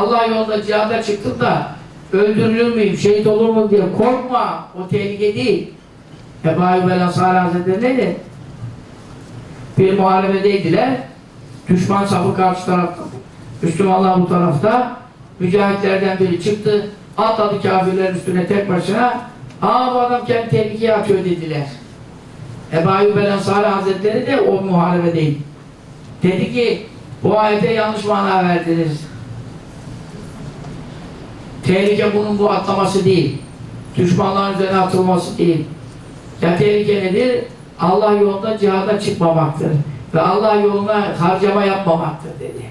Allah yolunda cihada çıktım da öldürülür müyüm, şehit olur mu diye korkma. O tehlike değil. Ebu Ayyub el Ansari Hazretleri neydi? Bir muharebedeydiler. Düşman safı karşı tarafta. Müslümanlar bu tarafta. Mücahitlerden biri çıktı. Atladı kafirlerin üstüne tek başına. Aa bu adam kendi tehlikeye atıyor dediler. Ebu Ayyub Ansari Hazretleri de o muharebedeydi. Dedi ki bu ayete yanlış mana verdiniz. Tehlike bunun bu atlaması değil. Düşmanların üzerine atılması değil. Ya tehlike nedir? Allah yolunda cihada çıkmamaktır. Ve Allah yoluna harcama yapmamaktır dedi.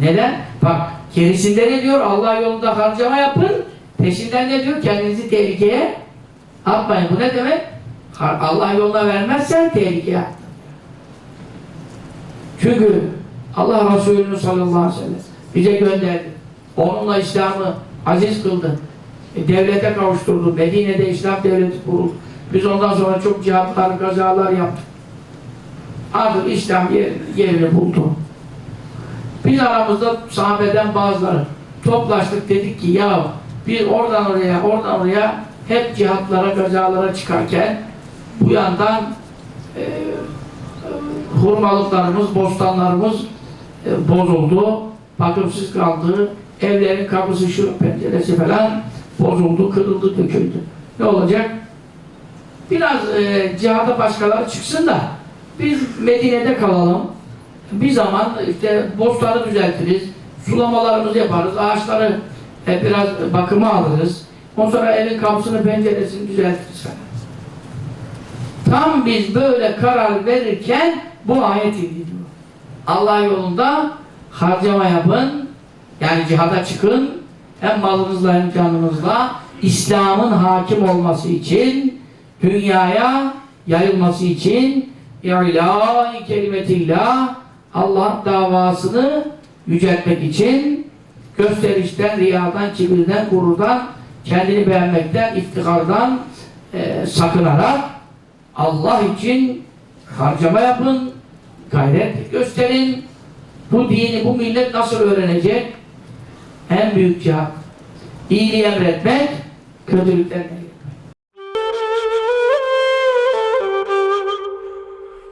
Neden? Bak gerisinde ne diyor? Allah yolunda harcama yapın. Peşinden ne diyor? Kendinizi tehlikeye atmayın. Bu ne demek? Allah yoluna vermezsen tehlikeye attın. Çünkü Allah Resulü sallallahu aleyhi ve sellem bize gönderdi. Onunla İslam'ı aziz kıldı. E, devlete kavuşturdu. Medine'de İslam devleti kuruldu. Biz ondan sonra çok cihatlar, gazalar yaptık. Artık İslam yer, yerini buldu. Biz aramızda sahabeden bazıları toplaştık dedik ki ya biz oradan oraya, oradan oraya hep cihatlara, gazalara çıkarken bu yandan e, e, hurmalıklarımız, bostanlarımız e, bozuldu, bakımsız kaldı, evlerin kapısı şu penceresi falan bozuldu, kırıldı, döküldü. Ne olacak? Biraz e, cihada başkaları çıksın da biz Medine'de kalalım. Bir zaman işte bostanı düzeltiriz, sulamalarımızı yaparız, ağaçları e, biraz bakıma alırız. Ondan sonra evin kapısını, penceresini düzeltiriz falan. Tam biz böyle karar verirken bu ayet indiriyor. Allah yolunda harcama yapın, yani cihada çıkın, hem malınızla hem canınızla İslam'ın hakim olması için, dünyaya yayılması için İlahi kelimetillah Allah davasını yüceltmek için gösterişten, riyadan, kibirden, gururdan, kendini beğenmekten, iftihardan e, sakınarak Allah için harcama yapın, gayret gösterin. Bu dini, bu millet nasıl öğrenecek? En büyük cihat. İyiliği emretmek, kötülükten